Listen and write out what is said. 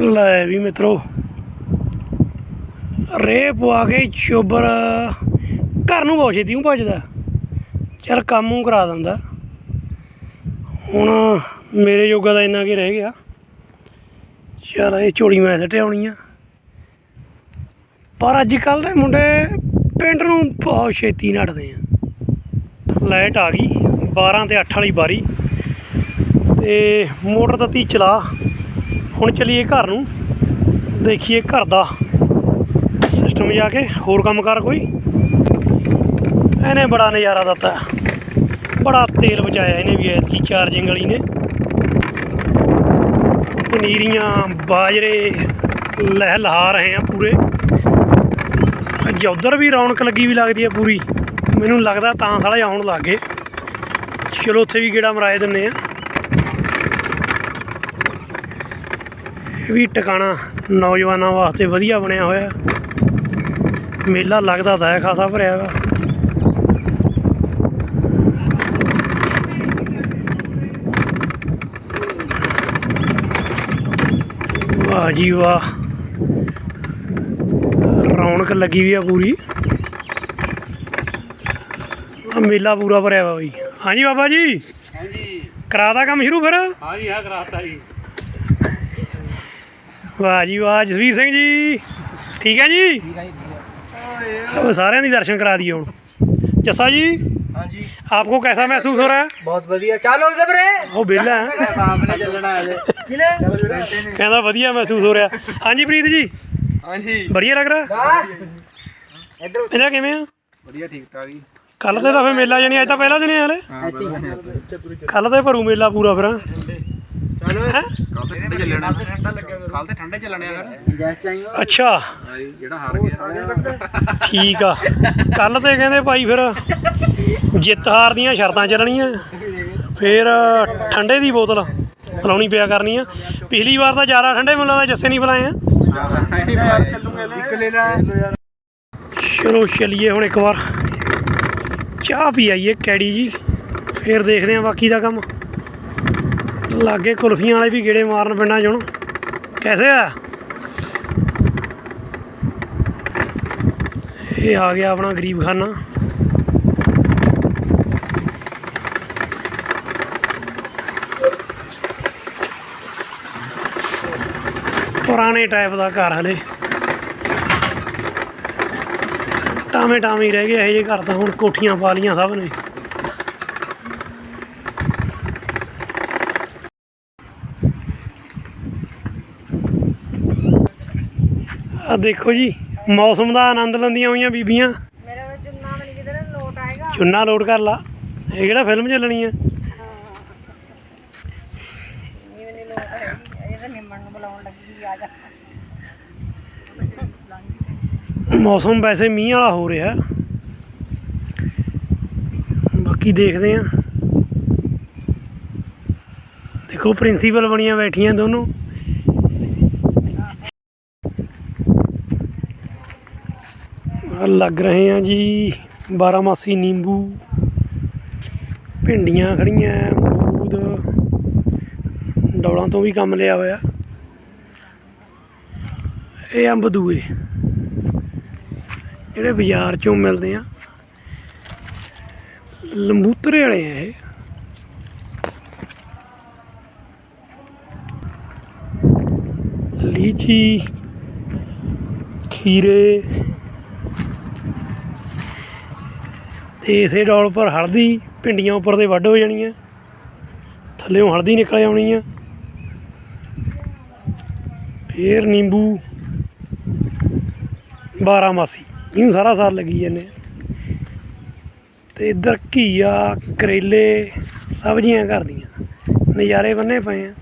ਲੈ ਵੀ ਮਿੱਤਰੋ ਰੇ ਪਵਾ ਕੇ ਚੋਬਰ ਘਰ ਨੂੰ ਬਹੁਤ ਛੇਤੀ ਨੂੰ ਭੱਜਦਾ। ਚਲ ਕੰਮ ਨੂੰ ਕਰਾ ਦਿੰਦਾ। ਹੁਣ ਮੇਰੇ ਯੋਗਾ ਦਾ ਇੰਨਾ ਕੀ ਰਹਿ ਗਿਆ। ਚਲ ਇਹ ਝੋਲੀ ਮੈਂ ਸੱਟੇ ਆਉਣੀ ਆ। ਪਰ ਅੱਜ ਕੱਲ ਦੇ ਮੁੰਡੇ ਪਿੰਡ ਨੂੰ ਬਹੁਤ ਛੇਤੀ ਨੱਠਦੇ ਆ। ਲਾਈਟ ਆ ਗਈ 12 ਤੇ 8 ਵਾਲੀ ਬਾਰੀ ਤੇ ਮੋਟਰ ਤੱਤੀ ਚਲਾ। ਹੁਣ ਚਲੀਏ ਘਰ ਨੂੰ। ਦੇਖੀਏ ਘਰ ਦਾ ਸਿਸਟਮ ਜਾ ਕੇ, ਹੋਰ ਕੰਮ ਕਰ ਕੋਈ। ਇਹਨੇ ਬੜਾ ਨਜ਼ਾਰਾ ਦਿੱਤਾ। ਬੜਾ ਤੇਲ ਬਚਾਇਆ ਇਹਨੇ ਵੀ ਐਤਕੀ ਚਾਰਜਿੰਗ ਵਾਲੀ ਨੇ। ਪਨੀਰੀਆਂ, ਬਾਜਰੇ ਲਹਿ ਲਹਾ ਰਹੇ ਆ ਪੂਰੇ। ਅੱਜ ਉਧਰ ਵੀ ਰੌਣਕ ਲੱਗੀ ਵੀ ਲੱਗਦੀ ਹੈ ਪੂਰੀ। ਮੈਨੂੰ ਲੱਗਦਾ ਤਾਂ ਸਾਲੇ ਆਉਣ ਲੱਗ ਗਏ। ਚਲੋ ਉੱਥੇ ਵੀ ਗੇੜਾ ਮਰਾਏ ਦਿੰਨੇ ਆ। ਵੀ ਟਿਕਾਣਾ ਨੌਜਵਾਨਾਂ ਵਾਸਤੇ ਵਧੀਆ ਬਣਿਆ ਹੋਇਆ। ਮੇਲਾ ਲੱਗਦਾ ਤਾਂ ਹੈ ਖਾਸਾ ਭਰਿਆ ਵਾ ਵਾਹ ਜੀ ਵਾਹ। ਰੌਣਕ ਲੱਗੀ ਵੀ ਆ ਪੂਰੀ। ਆ ਮੇਲਾ ਪੂਰਾ ਭਰਿਆ ਵਾ ਬਈ। ਹਾਂਜੀ ਬਾਬਾ ਜੀ। ਹਾਂਜੀ। ਕਰਾਦਾ ਕੰਮ ਸ਼ੁਰੂ ਫਿਰ? ਹਾਂਜੀ ਆ ਕਰਾਤਾ ਜੀ। ਵਾਹ ਜੀ ਵਾਹ ਜਸਵੀਰ ਸਿੰਘ ਜੀ ਠੀਕ ਹੈ ਜੀ ਠੀਕ ਹੈ ਜੀ अब सारे नहीं दर्शन करा दिए हूँ जस्सा जी ਹਾਂਜੀ आपको कैसा महसूस हो रहा है ਬਹੁਤ ਵਧੀਆ ਚੱਲ ਹੋ ਜਬਰੇ वो बेला है ਸਾਹਮਣੇ ਚੱਲਣਾ ਹੈ ਕਿਲੇ कहना वधिया महसूस हो रहा है हाँ जी प्रीत जी ਹਾਂਜੀ बढ़िया लग रहा ਇੱਧਰ मेला किवें आ ਵਧੀਆ ਠੀਕ ਠਾਕ ਜੀ ਕੱਲ ਤੇ ਤਾਂ ਫੇ ਮੇਲਾ ਜਣੀ ਅੱਜ ਤਾਂ ਪਹਿਲਾ ਦਿਨ ਹੈ ਹਲੇ ਹਾਂ ਕੱਲ ਤੇ ਭਰੂ ਮੇਲਾ ਪੂਰਾ ਫਿਰ ਚਲੋ ਹੈਂ? ਕੱਲ ਤੇ ਠੰਡੇ ਚੱਲਣਾ ਕੱਲ ਤੇ ਠੰਡੇ ਚੱਲਣੇ ਆ ਫਿਰ ਜੈਸ ਚਾਹੀਦਾ ਅੱਛਾ। ਜਿਹੜਾ ਹਾਰ ਗਿਆ। ਠੀਕ ਆ। ਕੱਲ ਤੇ ਕਹਿੰਦੇ ਭਾਈ ਫਿਰ ਜਿੱਤ ਹਾਰ ਦੀਆਂ ਸ਼ਰਤਾਂ ਚੱਲਣੀਆਂ। ਫਿਰ ਠੰਡੇ ਦੀ ਬੋਤਲ ਪਲਾਉਣੀ ਪਿਆ ਕਰਨੀ ਆ। ਪਿਛਲੀ ਵਾਰ ਤਾਂ ਜ਼ਿਆਦਾ ਠੰਡੇ ਮੈਨੂੰ ਲੱਗਦਾ ਜੱਸੇ ਨਹੀਂ ਬੁਲਾਏ ਆ। ਚਲੋ ਚਲੀਏ ਹੁਣ ਇੱਕ ਵਾਰ। ਚਾਹ ਪੀ ਆਈਏ ਕੈੜੀ ਜੀ। ਫਿਰ ਦੇਖਦੇ ਆ ਬਾਕੀ ਦਾ ਕੰਮ। ਲਾਗੇ ਕੁਲਫੀਆਂ ਵਾਲੇ ਵੀ ਗੇੜੇ ਮਾਰਨ ਪਿੰਡਾਂ 'ਚ ਹੁਣ ਕੈਸੇ ਆ? ਇਹ ਆ ਗਿਆ ਆਪਣਾ ਗਰੀਬ ਖਾਨਾ ਪੁਰਾਣੇ ਟਾਈਪ ਦਾ ਘਰ ਹਲੇ। ਟਾਵੇਂ ਟਾਵੇਂ ਹੀ ਰਹਿ ਗਏ, ਇਹ ਜੇ ਘਰ ਤਾਂ ਹੁਣ ਕੋਠੀਆਂ ਪਾ ਲੀਆਂ ਸਭ ਨੇ। ਆ ਦੇਖੋ ਜੀ ਮੌਸਮ ਦਾ ਆਨੰਦ ਲੈਂਦੀਆਂ ਹੋਈਆਂ ਬੀਬੀਆਂ। ਮੇਰਾ ਚੁੰਨਾ ਬਣੀ ਲੋਟ ਆਏਗਾ। ਚੁੰਨਾ ਲੋਡ ਕਰ ਲਾ। ਇਹ ਕਿਹੜਾ ਫਿਲਮ ਚੱਲਣੀ ਆ? ਲੋਟ ਮੌਸਮ ਵੈਸੇ ਮੀਂਹ ਵਾਲਾ ਹੋ ਰਿਹਾ। ਬਾਕੀ ਦੇਖਦੇ ਆ। ਦੇਖੋ ਪ੍ਰਿੰਸੀਪਲ ਬਣੀਆਂ ਬੈਠੀਆਂ ਦੋਨੋਂ। ਲੱਗ ਰਹੇ ਆ ਜੀ। ਬਾਰਾਮਾਸੀ ਨਿੰਬੂ ਭਿੰਡੀਆਂ ਖੜੀਆਂ, ਅਮਰੂਦ। ਡੌਲਾਂ ਤੋਂ ਵੀ ਕੰਮ ਲਿਆ ਹੋਇਆ। ਇਹ ਅੰਬ ਦੂਏ ਜਿਹੜੇ ਬਾਜ਼ਾਰ ਚੋਂ ਮਿਲਦੇ ਆ। ਲੰਬੂਤਰੇ ਵਾਲੇ ਆ ਇਹ। ਲੀਚੀ, ਖੀਰੇ। ਤੇ ਇਸੇ ਡੋਲ ਪਰ ਹਲਦੀ ਭਿੰਡੀਆਂ ਉੱਪਰ ਦੇ ਵੱਢ ਹੋ ਜਾਣੀਆਂ। ਥੱਲੇੋਂ ਹਲਦੀ ਨਿਕਲ ਆਉਣੀ ਆ। ਫੇਰ ਨਿੰਬੂ ਬਾਰਾਮਾਸੀ ਇਹਨੂੰ ਸਾਰਾ ਸਾਲ ਲੱਗੀ ਜਾਂਦੇ ਆ। ਤੇ ਇੱਧਰ ਘੀਆ, ਕਰੇਲੇ ਸਬਜ਼ੀਆਂ ਘਰ ਦੀਆਂ ਨਜ਼ਾਰੇ ਬੰਨੇ ਪਏ ਆ।